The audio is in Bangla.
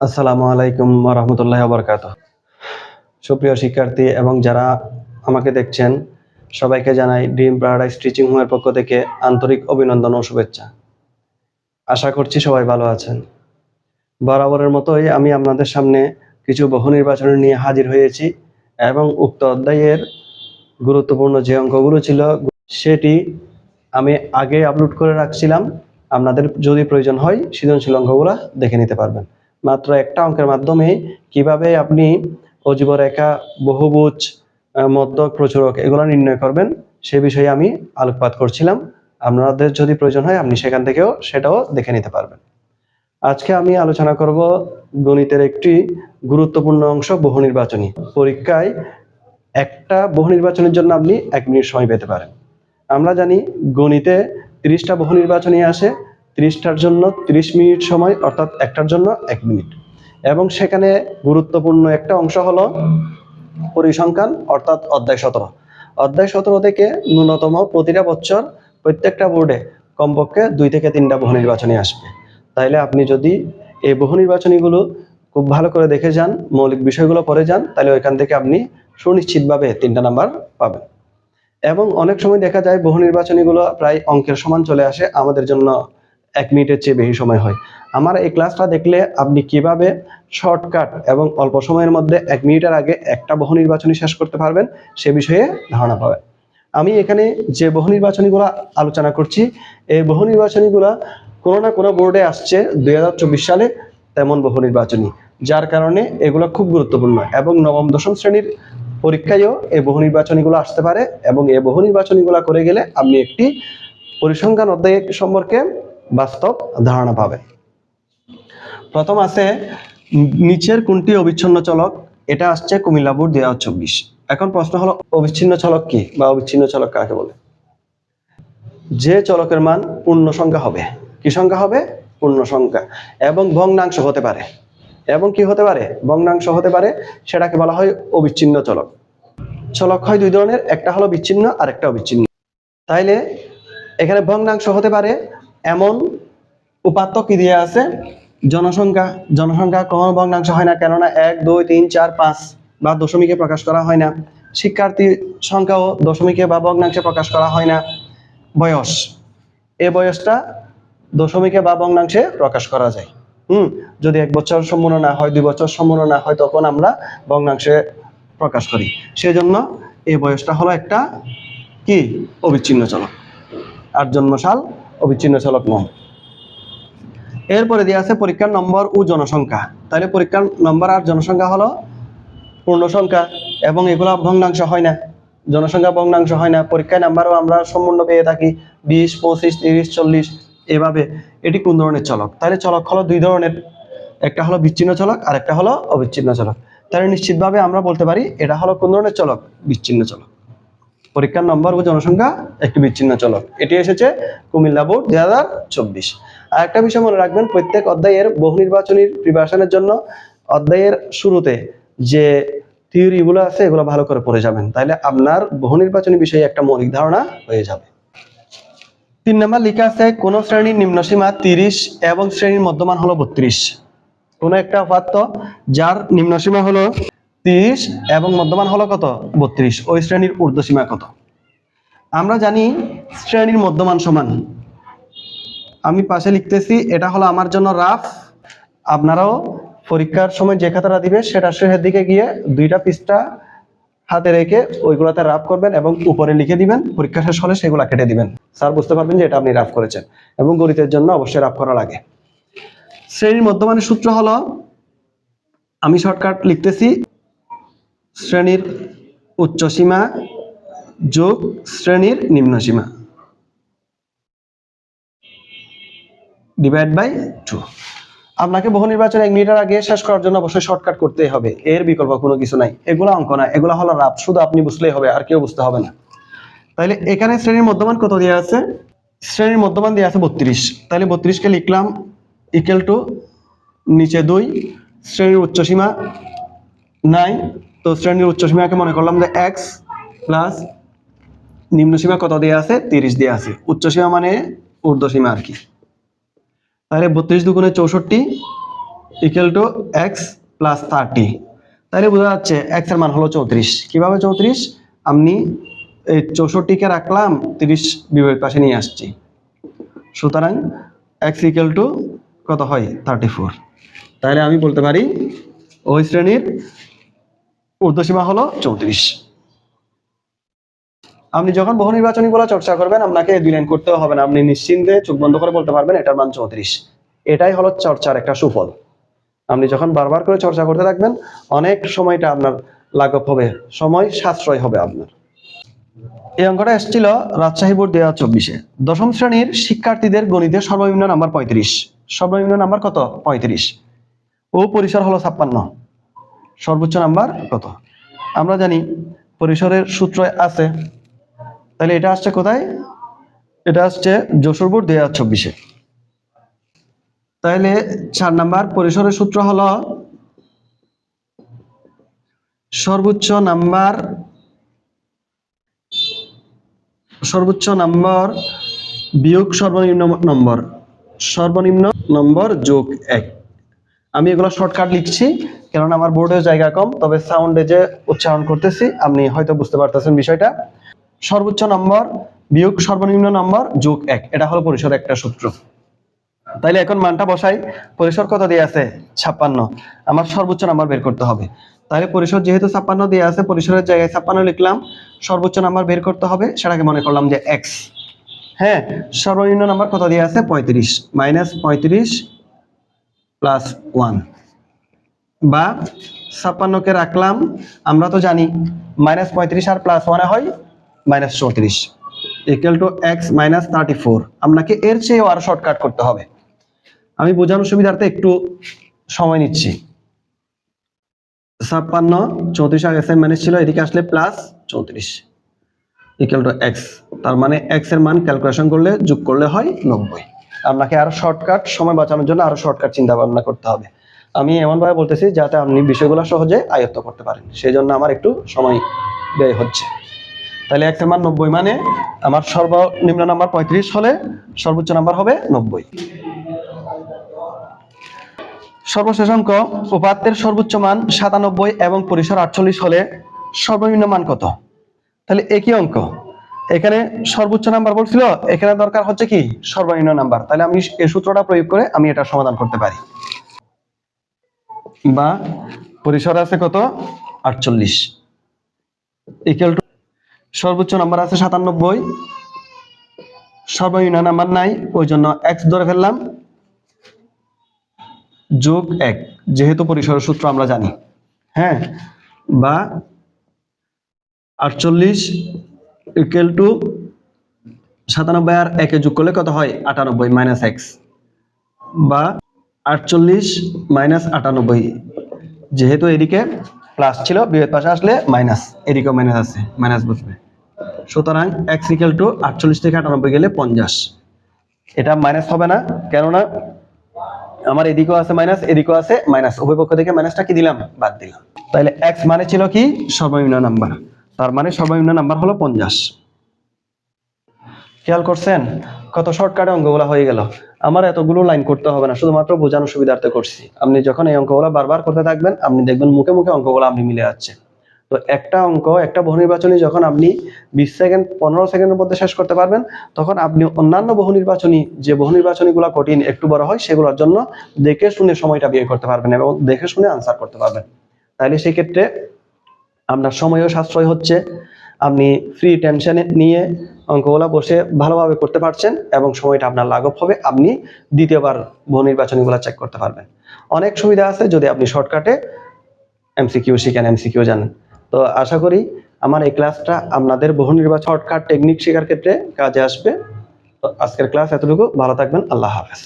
আসসালামু আলাইকুম রহমতুল্লাহ বরকাত সুপ্রিয় শিক্ষার্থী এবং যারা আমাকে দেখছেন, সবাইকে জানাই ড্রিম প্যারাডাইস টিচিং হোমের পক্ষ থেকে আন্তরিক অভিনন্দন ও শুভেচ্ছা। আশা করছি সবাই ভালো আছেন। বরাবরের মতোই আমি আপনাদের সামনে কিছু বহু নির্বাচন নিয়ে হাজির হয়েছি এবং উক্ত অধ্যায়ের গুরুত্বপূর্ণ যে অঙ্কগুলো ছিল, সেটি আমি আগে আপলোড করে রাখছিলাম। আপনাদের যদি প্রয়োজন হয়, সৃজনশীল অঙ্কগুলো দেখে নিতে পারবেন। মাত্র একটা অঙ্কের মাধ্যমে কীভাবে আপনি অজীব রেখা বহুভুজ মধ্যক প্রচুরক এগুলো নির্ণয় করবেন, সে বিষয়ে আমি আলোকপাত করছিলাম। আপনাদের যদি প্রয়োজন হয়, আপনি সেখান থেকেও সেটাও দেখে নিতে পারবেন। আজকে আমি আলোচনা করব গণিতের একটি গুরুত্বপূর্ণ অংশ বহু নির্বাচনী পরীক্ষায় একটা বহু নির্বাচনের জন্য আপনি এক মিনিট সময় পেতে পারেন। আমরা জানি গণিতে তিরিশটা বহু নির্বাচনী আসে তিরিশটার জন্য তিরিশ মিনিট সময়, অর্থাৎ একটার জন্য এক মিনিট। এবং সেখানে গুরুত্বপূর্ণ একটা অংশ হলো পরিসংখ্যান, অর্থাৎ অধ্যায় সতেরো। অধ্যায় সতেরো থেকে ন্যূনতম প্রতিটা বছর প্রত্যেকটা বোর্ডে কমপক্ষে দুই থেকে তিনটা বহু নির্বাচনী আসবে। তাইলে আপনি যদি এই বহু নির্বাচনীগুলো খুব ভালো করে দেখে যান, মৌলিক বিষয়গুলো পড়ে যান তাহলে ওইখান থেকে আপনি সুনিশ্চিতভাবে তিনটা নাম্বার পাবেন। এবং অনেক সময় দেখা যায় বহু নির্বাচনীগুলো প্রায় অঙ্কের সমান চলে আসে, আমাদের জন্য এক মিনিটের চেয়ে বেশি সময় হয়। আমার এই ক্লাসটা দেখলে আপনি কীভাবে শর্টকাট এবং অল্প সময়ের মধ্যে এক মিনিটের আগে একটা বহু নির্বাচনী শেষ করতে পারবেন, সে বিষয়ে ধারণা পাবেন। আমি এখানে যে বহু নির্বাচনীগুলো আলোচনা করছি, এই বহু নির্বাচনীগুলো কোনো না কোনো বোর্ডে আসছে দু হাজার চব্বিশ সালে তেমন বহু নির্বাচনী, যার কারণে এগুলো খুব গুরুত্বপূর্ণ এবং নবম, দশম শ্রেণির পরীক্ষায়ও এই বহু নির্বাচনীগুলো আসতে পারে এবং এই বহু নির্বাচনীগুলো করে গেলে আপনি একটি পরিসংখ্যান অধ্যায় সম্পর্কে বাস্তব ধারণা পাবেন প্রথম আছে, নিচের কোনটি অবিচ্ছিন্ন চলক? এটা আসছে কুমিল্লা বোর্ড দুই হাজার চব্বিশ। এখন প্রশ্ন হলো, অবিচ্ছিন্ন চলক কি বা অবিচ্ছিন্ন চলক কাকে বলে? যে চলকের মান পূর্ণ সংখ্যা হবে। কি সংখ্যা হবে? পূর্ণ সংখ্যা। এবং ভগ্নাংশ হতে পারে। এবং কি হতে পারে? ভগ্নাংশ হতে পারে। সেটাকে বলা হয় অবিচ্ছিন্ন চলক। চলক হয় দুই ধরনের, একটা হলো বিচ্ছিন্ন আর একটা অবিচ্ছিন্ন। তাইলে এখানে ভগ্নাংশ হতে পারে এমন উপাত্ত কি দিয়ে আছে, জনসংখ্যা জনসংখ্যা কখনো ভগ্নাংশ হয় না, কেননা এক, দুই, তিন, চার, পাঁচ বা দশমিকে প্রকাশ করা হয় না। শিক্ষার্থী সংখ্যাও দশমিকে বা ভগ্নাংশে প্রকাশ করা হয় না। বয়স, এ বয়সটা দশমিকে বা ভগ্নাংশে প্রকাশ করা যায়। হুম, যদি এক বছর সম্পূর্ণ না হয়, দুই বছর সম্পূর্ণ না হয়, তখন আমরা ভগ্নাংশে প্রকাশ করি। সেজন্য এই বয়সটা হলো একটা কি? অবিচ্ছিন্ন চলক আর জন্মসাল অবিচ্ছিন্ন চলক নয় এরপরে দিয়ে আছে পরীক্ষার নম্বর ও জনসংখ্যা। তাহলে পরীক্ষার নম্বর আর জনসংখ্যা হলো পূর্ণ সংখ্যা এবং এগুলো ভগ্নাংশ হয় না। জনসংখ্যা ভগ্নাংশ হয় না। পরীক্ষায় নাম্বারও আমরা সম্পূর্ণ পেয়ে থাকি বিশ, পঁচিশ, তিরিশ, চল্লিশ এভাবে। এটি কোন ধরনের চলক? তাহলে চলক হলো দুই ধরনের। একটা হলো বিচ্ছিন্ন চলক আর একটা হলো অবিচ্ছিন্ন চলক। তাহলে নিশ্চিতভাবে আমরা বলতে পারি এটা হলো কোন ধরনের চলক? বিচ্ছিন্ন চলক। পরীক্ষার নম্বর ও জনসংখ্যা একটি বিচ্ছিন্ন চলক এটি এসেছে কুমিল্লা বোর্ড দুই হাজার চব্বিশ। আর একটা বিষয় মনে রাখবেন, প্রত্যেক অধ্যায়ের বহু নির্বাচনীর প্রিপারেশনের জন্য অধ্যায়ের শুরুতে যে থিওরিগুলো আছে, এগুলো ভালো করে পড়ে যাবেন। তাহলে আপনার বহু নির্বাচনী বিষয়ে একটা মৌলিক ধারণা হয়ে যাবে। তিন নম্বর, লেখা আছে, কোন শ্রেণির নিম্নসীমা তিরিশ এবং শ্রেণির মধ্যমান হলো বত্রিশ। কোন একটা উপাত্ত, যার নিম্নসীমা হলো তিরিশ এবং মধ্যমান হলো কত? বত্রিশ। ওই শ্রেণির ঊর্ধ্বসীমা কত? আমরা জানি শ্রেণির মধ্যমান সমান। আমি পাশে লিখতেছি, এটা হলো আমার জন্য রাফ। আপনারাও পরীক্ষার সময় যে খাতাটা দিবে, সেটা শেষের দিকে গিয়ে দুইটা পৃষ্ঠা হাতে রেখে ওইগুলাতে রাফ করবেন এবং উপরে লিখে দিবেন। পরীক্ষা শেষ হলে সেগুলো কেটে দিবেন। স্যার বুঝতে পারবেন যে এটা আপনি রাফ করেছেন এবং গণিতের জন্য অবশ্যই রাফ করা লাগে। শ্রেণির মধ্যমানের সূত্র হলো, আমি শর্টকাট লিখতেছি শ্রেণির উচ্চ সীমা যোগ শ্রেণির নিম্ন সীমা। ডিভাইড বাই টু আপনাকে বহু নির্বাচন এক মিনিটের আগে শেষ করার জন্য অবশ্যই শর্টকাট করতেই হবে। এর বিকল্প কোনো কিছু নাই। এগুলো অঙ্ক না। এগুলো হলো রাপ শুধু আপনি বুঝলেই হবে, আর কেউ বুঝতে হবে না। তাহলে এখানে শ্রেণির মধ্যমান কত দেওয়া আছে? শ্রেণির মধ্যমান দেওয়া আছে বত্রিশ। তাহলে বত্রিশকে লিখলাম ইকুয়াল টু নিচে দুই, শ্রেণির উচ্চসীমা নাই তো শ্রেণির উচ্চসীমাকে মনে করলাম যে এক্স প্লাস নিম্নসীমা কত দেওয়া আছে? তিরিশ দেওয়া আছে। উচ্চসীমা মানে ঊর্ধ্বসীমা আর কি। তাহলে বত্রিশ দুগুণে চৌষট্টি equal to x plus thirty তাহলে বোঝা যাচ্ছে এক্সের মান হলো চৌত্রিশ। কীভাবে চৌত্রিশ? আমি এই চৌষট্টিকে রাখলাম, তিরিশ বিপরীত পাশে নিয়ে আসছি। সুতরাং এক্স ইকুয়াল টু কত হয়? থার্টি ফোর তাহলে আমি বলতে পারি, ওই শ্রেণির ঊর্ধ্বসীমা হলো চৌত্রিশ। আপনি যখন বহু নির্বাচনীগুলো চর্চা করবেন, আপনাকে দুই লাইন করতেও হবে না। আপনি নিশ্চিন্তে চোখ বন্ধ করে বলতে পারবেন, এটার মান চৌত্রিশ। এটাই হলো চর্চার একটা সুফল। আপনি যখন বারবার করে চর্চা করতে থাকবেন, অনেক সময়টা আপনার লাঘব হবে, সময় সাশ্রয় হবে আপনার। এই অঙ্কটা এসেছিল রাজশাহী বোর্ড দুই হাজার চব্বিশে। দশম শ্রেণির শিক্ষার্থীদের গণিতে সর্বনিম্ন নাম্বার পঁয়ত্রিশ। সর্বনিম্ন নাম্বার কত? পঁয়ত্রিশ। ও পরিসর হলো ছাপ্পান্ন। সর্বোচ্চ নাম্বার কত? আমরা জানি পরিসরের সূত্র আছে। তাহলে এটা আসছে কোথায়? এটা আসছে যশোর বোর্ড দুই হাজার চব্বিশে। তাহলে চার নাম্বার পরিসরের সূত্র হলো সর্বোচ্চ নাম্বার সর্বোচ্চ নম্বর বিয়োগ সর্বনিম্ন নম্বর। সর্বনিম্ন নম্বর যোগ এক। আমি এগুলো শর্টকাট লিখছি। কারণ আমার বোর্ডের জায়গা কম, তবে সাউন্ডে যে উচ্চারণ করতেছি, আপনি হয়তো বুঝতে পারতেছেন বিষয়টা। সর্বোচ্চ নম্বর, বিয়োগ সর্বনিম্ন নম্বর, যোগ এক। এটা হলো পরিসর একটা সূত্র। তাইলে এখন মানটা বসাই। পরিসর কত দিয়ে আছে? ছাপ্পান্ন। আমার সর্বোচ্চ নাম্বার বের করতে হবে। তাহলে পরিসর যেহেতু ছাপ্পান্ন দিয়ে আছে, পরিসরের জায়গায় ছাপ্পান্ন লিখলাম। সর্বোচ্চ নাম্বার বের করতে হবে, সেটাকে মনে করলাম যে এক্স হ্যাঁ সর্বনিম্ন নাম্বার কত দিয়ে আছে? পঁয়ত্রিশ। মাইনাস পঁয়ত্রিশ প্লাস ওয়ান। বা ছাপ্পান্নকে রাখলাম, আমরা তো জানি মাইনাস পঁয়ত্রিশ আর প্লাস ওয়ানে হয় মাইনাস চৌত্রিশ। Equal to x minus thirty four আপনাকে এর চেয়েও আরও শর্টকাট করতে হবে। আমি বোঝানোর সুবিধার্থে একটু সময় নিচ্ছি। ছাপ্পান্ন, চৌত্রিশ আগে এস এম মাইনাস ছিল এদিকে আসলে প্লাস চৌত্রিশ। ইকুয়াল টু এক্স তার মানে এক্সের মান ক্যালকুলেশন করলে, যোগ করলে হয় নব্বই। আপনাকে আরও শর্টকাট সময় বাঁচানোর জন্য আরও শর্টকাট চিন্তা ভাবনা করতে হবে। আমি এমনভাবে বলতেছি যাতে আপনি বিষয়গুলো সহজে আয়ত্ত করতে পারেন। সেই জন্য আমার একটু সময় ব্যয় হচ্ছে। তাহলে এর মান নব্বই মানে আমার সর্বনিম্ন নাম্বার পঁয়ত্রিশ হলে সর্বোচ্চ নাম্বার হবে নব্বই। সর্বশেষ অঙ্ক, উপাত্তের সর্বোচ্চ মান সাতানব্বই এবং পরিসর আটচল্লিশ হলে সর্বনিম্ন মান কত? তাহলে একই অঙ্ক। এখানে সর্বোচ্চ নাম্বার বলছিল, এখানে দরকার হচ্ছে কি? সর্বনিম্ন নাম্বার। তাহলে আমি এই সূত্রটা প্রয়োগ করে আমি এটা সমাধান করতে পারি। বা পরিসর আছে কত? আটচল্লিশ। ইকুয়াল টু সর্বোচ্চ নাম্বার আছে সাতানব্বই। সর্বনিম্ন নাম্বার নাই ওই জন্য এক্স ধরে ফেললাম। যোগ এক, যেহেতু পরিসরের সূত্র আমরা জানি। হ্যাঁ? বা আটচল্লিশ ইকুয়াল টু সাতানব্বই আর একে যোগ করলে কত হয়? আটানব্বই মাইনাস এক্স বা আটচল্লিশ মাইনাস আটানব্বই। যেহেতু এদিকে প্লাস ছিল বিয়ের পাশে আসলে মাইনাস এদিকেও মাইনাস আছে মাইনাস বসবে। সুতরাং এক্স ইকুয়াল টু আটচল্লিশ থেকে আটানব্বই গেলে পঞ্চাশ। এটা মাইনাস হবে না, কেননা আমার এদিকেও আছে মাইনাস এদিকেও আছে মাইনাস উভয় পক্ষ থেকে মাইনাসটা কি দিলাম? বাদ দিলাম। তাহলে এক্স মানে ছিল কি? সর্বনিম্ন নাম্বার তার মানে সর্বনিম্ন নাম্বার হলো পঞ্চাশ। খেয়াল করছেন? কত শর্টকাটে অঙ্কগুলো হয়ে গেল। আমার এতগুলো লাইন করতে হবে না, শুধুমাত্র বোঝানোর সুবিধার্থে করছি। আপনি যখন এই অঙ্কগুলো বারবার করতে থাকবেন, আপনি দেখবেন মুখে মুখে অঙ্কগুলো আপনি মিলে যাচ্ছে। তো একটা অঙ্ক, একটা বহু নির্বাচনী যখন আপনি বিশ সেকেন্ড, পনেরো সেকেন্ডের মধ্যে শেষ করতে পারবেন, তখন আপনি অন্যান্য বহু নির্বাচনী যে বহু নির্বাচনীগুলো কঠিন, একটু বড় হয়, সেগুলোর জন্য দেখে শুনে সময়টা বিয়ে করতে পারবেন এবং দেখে শুনে আনসার করতে পারবেন। তাহলে সেই ক্ষেত্রে আপনার সময়ও সাশ্রয় হচ্ছে। আপনি ফ্রি টেনশন নিয়ে অঙ্কগুলো বসে ভালোভাবে করতে পারছেন এবং সময়টা আপনার লাঘব হবে, আপনি দ্বিতীয়বার বহু নির্বাচনীগুলো চেক করতে পারবেন। অনেক সুবিধা আছে যদি আপনি শর্টকাটে এমসিকিউ শিখেন এমসিকিউ জানেন। তো আশা করি আমার এই ক্লাসটা আপনাদের বহু নির্বাচন শর্টকাট টেকনিক শেখার ক্ষেত্রে কাজে আসবে। তো আজকের ক্লাস এতটুকু, ভালো থাকবেন, আল্লাহ হাফেজ।